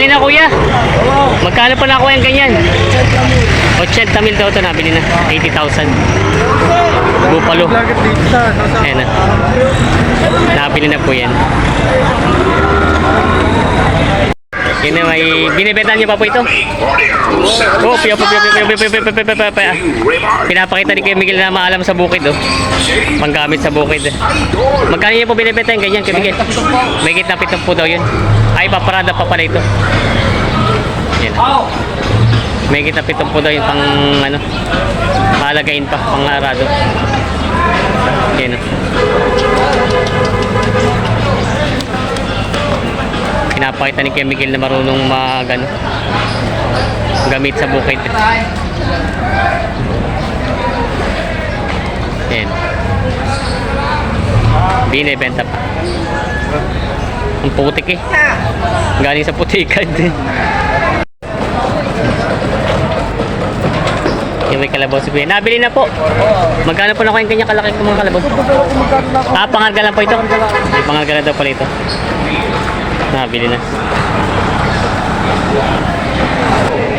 Nabili na kuya. Magkano pa nakuha yung ganyan? 80 mil daw ito nabili na. 80,000. Bupalo. Ayan na. Nabili na po yan. Yun may binibenta niyo pa po ito. Oh, piyo, piyo, piyo, piyo, piyo, piyo, piyo, piyo, piyo. Pinapakita ni Kuya Miguel na maalam sa bukid, oh. Panggamit sa bukid. Magkano niyo po binibenta yung ganyan, Kuya Miguel? May na pitong po daw yun. Ay, paparada pa pala ito. Yan. May na pitong po daw yung pang, ano, malagayin pa, pang arado. Yan, oh. Pinapakita ni Kuya Miguel na marunong mag, ano, gamit sa bukid. Yan. Binibenta pa. Ang putik eh. Galing sa putikan din. Yung may kalabaw si Kuya. Nabili na po. Magkano po na kayo kanya kalaki ko mga kalabaw? Ah, pangalga lang po ito. Ay, daw pala ito. Nabili na.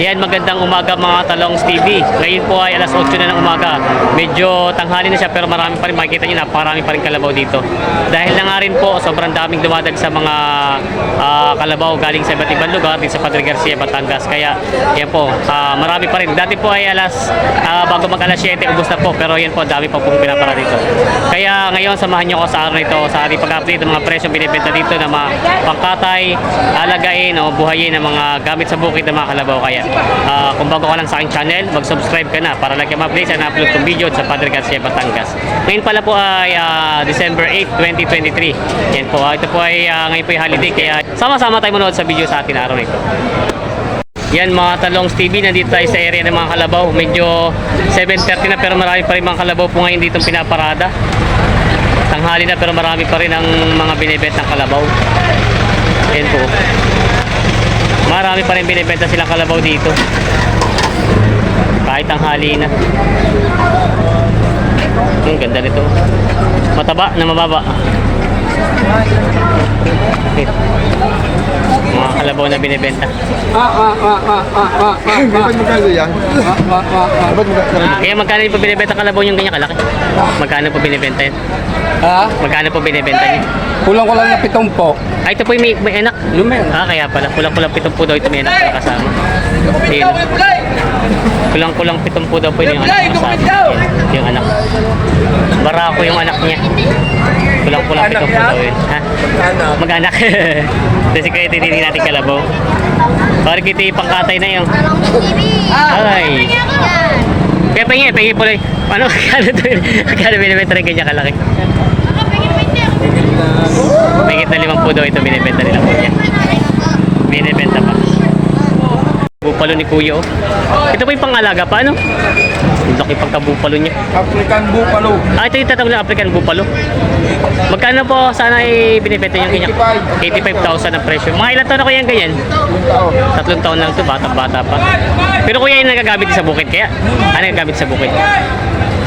Yan, magandang umaga mga Talongs TV. Ngayon po ay alas 8 na ng umaga. Medyo tanghali na siya pero marami pa rin makikita nyo, napakarami pa rin kalabaw dito. Dahil na nga rin po, sobrang daming dumadag sa mga ah, kalabaw galing sa iba't ibang lugar, din sa Padre Garcia, Batangas. Kaya yan po, ah, marami pa rin. Dati po ay alas, ah, bago mag alas 7, ubos na po. Pero yan po, dami pa pong pinapara dito. Kaya ngayon, samahan nyo ako sa araw na ito, sa ating pag-update ng mga presyong binibenta dito na mga pangkatay, alagain o buhayin ng mga gamit sa bukid ng mga kalabaw. Kaya ah, kung bago ka lang sa aking channel, mag-subscribe ka na para lagi ma-update sa na-upload kong video sa Padre Garcia, Batangas. Ngayon pala po ay ah, December 8, 2023. Yan po, ah, ito po ay ah, ngayon po ay holiday kaya sama-sama tayo manood sa video sa atin araw na ito. Yan mga Talongs TV, nandito tayo sa area ng mga kalabaw. Medyo 7.30 na pero marami pa rin mga kalabaw po ngayon dito pinaparada. Tanghali na pero marami pa rin ang mga binibet ng kalabaw. Yan po. Marami pa rin binibenta silang kalabaw dito. Kahit tanghali na. Ang ganda nito. Mataba na mababa. Ito. Mga kalabaw na binibenta. Ba't magkano yan? Ba't magkano? Kaya magkano yung po binibenta kalabaw yung ganyan kalaki? Magkano po binibenta yun? Ha? Magkano po binibenta niyo? Kulang ko lang na pitong po. Ay, ito po yung may, may anak. Lumen. Ah, kaya pala. Kulang-kulang pitong po daw ito may anak na kasama. Ayun. Kulang-kulang pitong po daw po yung anak na kasama. Ayun, Yung anak. Barako yung anak niya. Kulang-kulang pitong po daw yun. Ha? Ano? Mag-anak. Kasi kaya natin kalabaw. Parang kita yung pangkatay na yung. Ay. Kaya pengi, pengi po lang. Ano, kano to? Kano binibenta rin kanya kalaki? Mahigit na limang po daw ito binibenta nila po niya. Binibenta pa. Bupalo ni Kuya oh. Ito po yung pangalaga pa ano? Ang laki pagka-bupalo niya. African Buffalo. Ah, ito yung tatawag na African Bupalo. Magkano po sana binibenta yung kanya? 85,000 ang presyo. Mga ilang taon na kuya yung ganyan? Tatlong taon lang ito, bata-bata pa. Pero kuya yung nagagamit sa bukid kaya? Ano nagagamit sa bukid?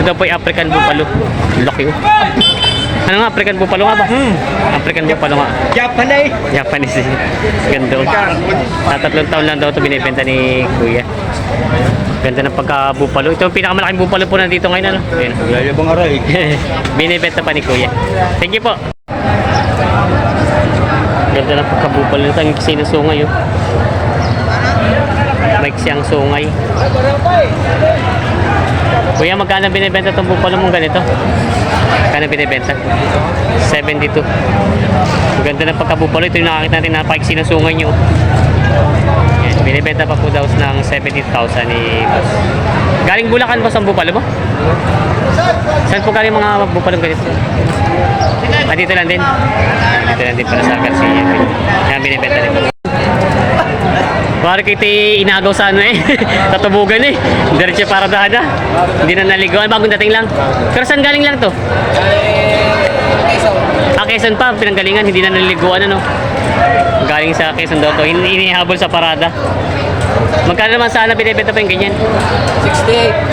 Ito po yung African Bupalo. Laki oh. Ano nga, African Bupalo nga ba? African Bupalo nga. Japanese. Japanese. Ganda. oh. Sa tatlong taon lang daw ito binibenta ni Kuya. Ganda ng pagka-bupalo. Ito yung pinakamalaking bupalo po nandito ngayon. Ano? Ayun. Yayabang aray. binibenta pa ni Kuya. Thank you po. Ganda ng pagka-bupalo nito. Ang sinusungay oh. Maiksi ang sungay. Kuya, magkano binibenta itong bupalo mong ganito? Magkano binibenta? 72. Ang ganda ng pagkabupalo. Ito yung nakakita natin na paiksi ng sungay nyo. Yan, binibenta pa po daw ng 70,000 ni Boss. Galing Bulacan boss ang bupalo mo? Saan po galing mga bupalo ganito? Ah, dito lang din. Dito lang din pala sa Garcia. Yan, binibenta nito. Parang kita inagaw sa ano eh. Tatubugan eh. Diretso para dahada. Hindi na naligawan. Bagong dating lang. Pero saan galing lang to? Ah, Quezon pa. Pinanggalingan. Hindi na naliliguan ano. Galing sa Quezon daw to. Inihabol sa parada. Magkano naman sana binibenta pa yung ganyan?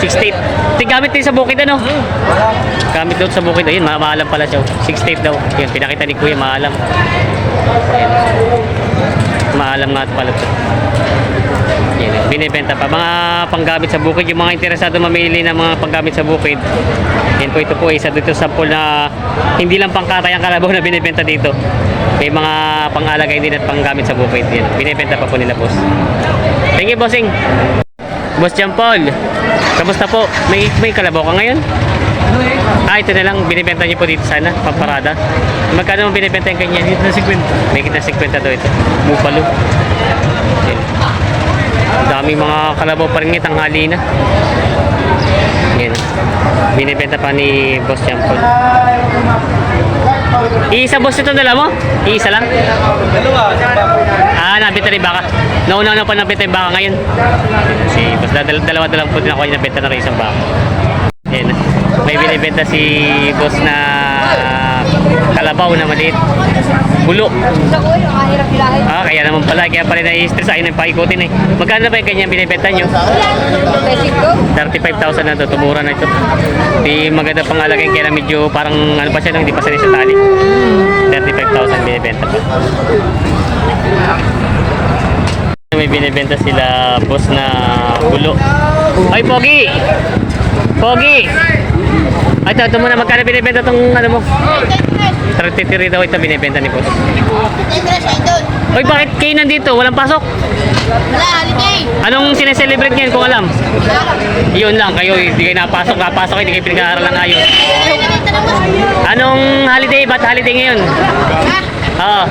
68. 68. Di gamit din sa bukid ano? Gamit daw sa bukid. Ayun, ma- maalam pala siya. 68 daw. Yun, pinakita ni Kuya, maalam. Ayun. Maalam alam nga ito. Yan, binibenta pa. Mga panggamit sa bukid, yung mga interesado mamili ng mga panggamit sa bukid. Yan po, ito po isa dito sample na hindi lang pangkatay ang kalabaw na binibenta dito. May mga pangalagay din at panggamit sa bukid. Yan, binibenta pa po nila, boss. Thank you, bossing. Boss John Paul, kamusta po? May, may kalabaw ka ngayon? Ah, ito na lang, binibenta niyo po dito sana, pamparada. Magkano mo binibenta yung kanya? Higit na 50. May higit na 50 daw ito. Bupalo. Yan. Ang daming mga kalabaw pa rin ngayon, tanghali na. Yan. Binibenta pa ni Boss Jampol. Iisa boss ito dala mo? Iisa lang? Dalawa. Ah, nabenta rin baka. Nauna na pa yung baka ngayon. Si boss, dal dalawa dalawa po din ako yung nabenta na rin isang baka. Yan. May binibenta si boss na kalabaw na maliit. Bulo. Sa ko, yung kahirap bilahin. Ah, kaya naman pala. Kaya pala na-stress ayun ang paikutin eh. Magkano ba yung kanya binibenta nyo? Basic ko. 35,000 na to. Tumura na ito. Di maganda pang alagay. Kaya medyo parang ano pa siya, no? hindi pa sanay sa tali. 35,000 binibenta pa. May binibenta sila boss na bulo. Ay, Pogi! Pogi! Ay, ito, ito muna. Magkano binibenta itong ano mo? 33 daw ito binibenta ni boss. Uy, bakit kayo nandito? Walang pasok? Wala, holiday. Anong sineselebrate ngayon kung alam? Yun lang, kayo hindi kayo napasok, napasok, hindi kayo pinag-aaral ng ayos. Pinagkita na mo. Anong holiday? Ba't holiday ngayon? Oo.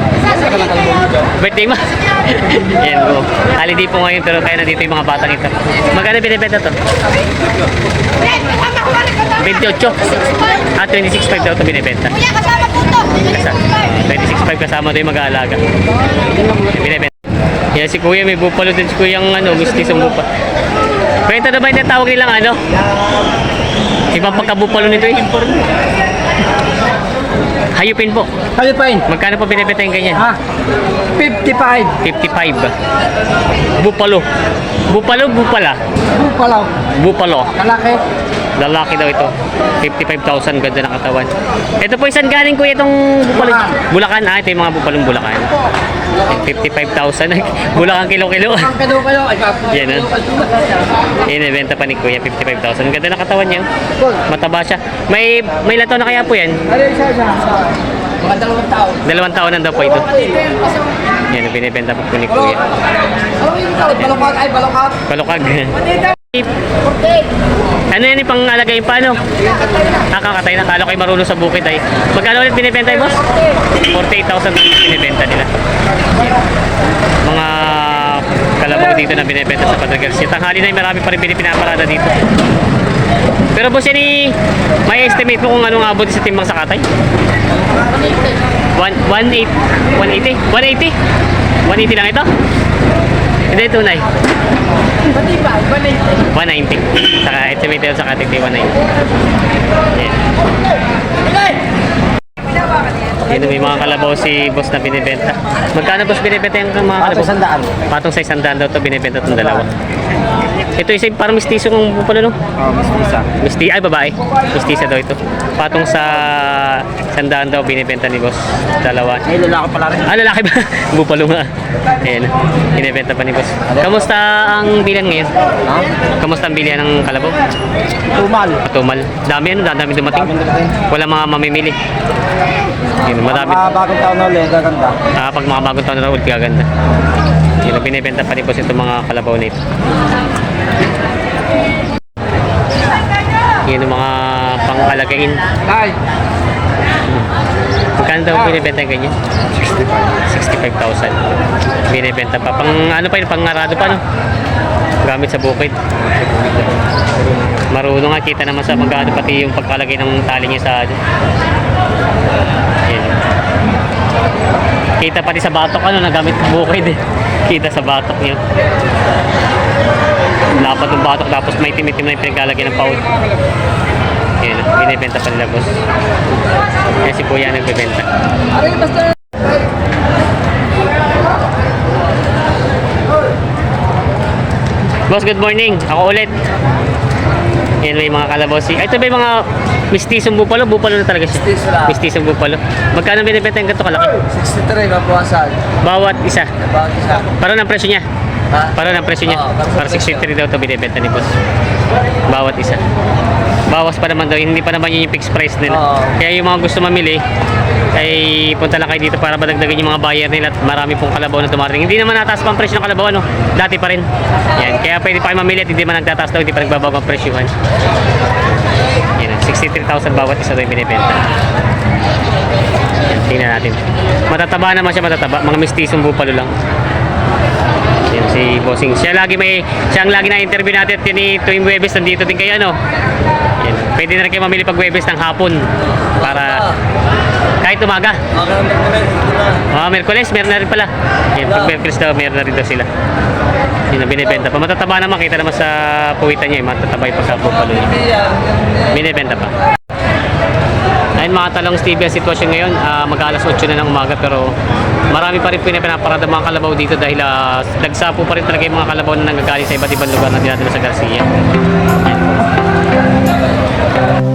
Birthday mo? Yan po. Holiday po ngayon pero kaya nandito yung mga batang ito. Magkano binibenta to? 28. Ah, 26.5 daw ito binibenta. Kasama po to. Kasa, 26.5 kasama doon yung mag-aalaga. Yan si Kuya, may bupalo din si Kuya ang ano, mistisong bupa. Kwenta na ba yung tawag nilang ano? Ibang pagkabupalo nito eh. Hayupin po. Yun. Magkano po binibenta yung ganyan? Ha? 55. 55. Bupalo. Bupalo, bupala. Bupalaw. Bupalo. Kalaki. Lalaki daw ito. 55,000 ganda ng katawan. Ito po isang galing kuya itong bupalo. Bulacan. Ah, ito yung mga bupalong Bulacan. 55,000. Bulacan kilo-kilo. Ay, Yan ah. Inibenta pa ni kuya 55,000. Ang ganda ng katawan niya. Mataba siya. May may lato na kaya po yan. Ano isa? Mga dalawang tao. Dalawang taon na daw po ito. Yan, binibenta po po ni kuya. Ano yung? Balokag. Ay, balokag. Palukag. Ano yan yung pangalagay pa ano? Nakakatay na. Kala ko marunong sa bukid ay. Magkano ulit binibenta boss? 48,000 binibenta nila. Mga kalabaw dito na binibenta sa Padre Garcia. Tanghali na marami pa rin pinipinaparada dito. Pero boss yan may estimate mo kung anong abot sa timbang sa katay? 1, 180? 180? 180 lang ito? Hindi, tunay. 190. Saka estimated sa katiti 190. Yan. Yan may mga kalabaw si boss na binibenta. Magkano boss binibenta yung mga kalabaw? sandaan. Patong sa isandaan daw to binibenta itong dalawa. Ito isa parang mistiso ng bupalo no? Oh, mas isa. Misti ay babae. Mistisa daw ito. Patong sa sandaan daw binibenta ni boss. Dalawa. Ay, lalaki pala rin. Ah, lalaki ba? Bupalo nga. Ayan. Binibenta pa ni boss. Kamusta ang bilan ngayon? Ha? Kamusta ang bilihan ng kalabaw? Tumal. Patumal. Dami ano, dami dumating. Dumating. Wala mga mamimili. Yun, madami. Mga bagong taon na ulit. Gaganda. Ah, pag mga bagong taon na raw, gaganda. Yun, binibenta pa ni boss itong mga kalabaw na ito. Yun ang mga pangkalagain. Ay. Magkano daw binibenta yung ganyan? 65,000. Binibenta pa. Pang ano pa yun, pang arado pa no? Gamit sa bukid. Marunong nga, kita naman sa magkano pati yung pagkalagay ng tali niya sa ano. Yan. Kita pati sa batok ano, nagamit bukid eh. Kita sa batok niya. Lapat ng batok tapos may timitim na yung pinaglalagay ng paut. Yan, binibenta pa nila boss. Yan si Kuya basta. Boss, good morning. Ako ulit. Yan may mga kalabaw si... Ay, ito ba yung mga mistisong bupalo? Bupalo na talaga siya. Mistiso lang. Mistisong bupalo. Magkano binibenta yung ganito kalaki? 63 mapuwasan. Bawat isa. Bawat isa. Para ng presyo niya. Ha? Para ng presyo niya. Oo, para Para sa presyo. 63 daw ito binibenta ni boss. Bawat isa. Bawas pa naman daw. Hindi pa naman yun yung fixed price nila. Oo. Kaya yung mga gusto mamili, ay punta lang kayo dito para madagdagan yung mga buyer nila at marami pong kalabaw na dumarating. Hindi naman nataas pa ang presyo ng kalabaw, ano? Dati pa rin. Yan. Kaya pwede pa kayo mamili at hindi man nagtataas daw, hindi pa nagbabago ang presyuhan. Yan. 63,000 bawat isa daw yung binibenta. Yan. Tingnan natin. Matataba naman siya, matataba. Mga mistisong bupalo lang. Yan si Bossing. Siya lagi may siya lagi na interview natin at ni tuwing Webes nandito din kayo ano. Yan. Pwede na rin kayo mamili pag Webes ng hapon para kahit umaga. Ah, Merkules, meron na rin pala. Yan, pag Merkules daw, meron na rin daw sila. Yun ang binibenta pa. Matataba naman, kita naman sa puwitan niya, eh. matataba yung pagkabupalo niya. Binibenta pa. Ayun mga talong TV ang sitwasyon ngayon, uh, mag-alas 8 na ng umaga pero marami pa rin pinapanaparada mga kalabaw dito dahil uh, nagsapo pa rin talaga yung mga kalabaw na nanggagaling sa iba't ibang lugar na dinadala sa Garcia. Ayan.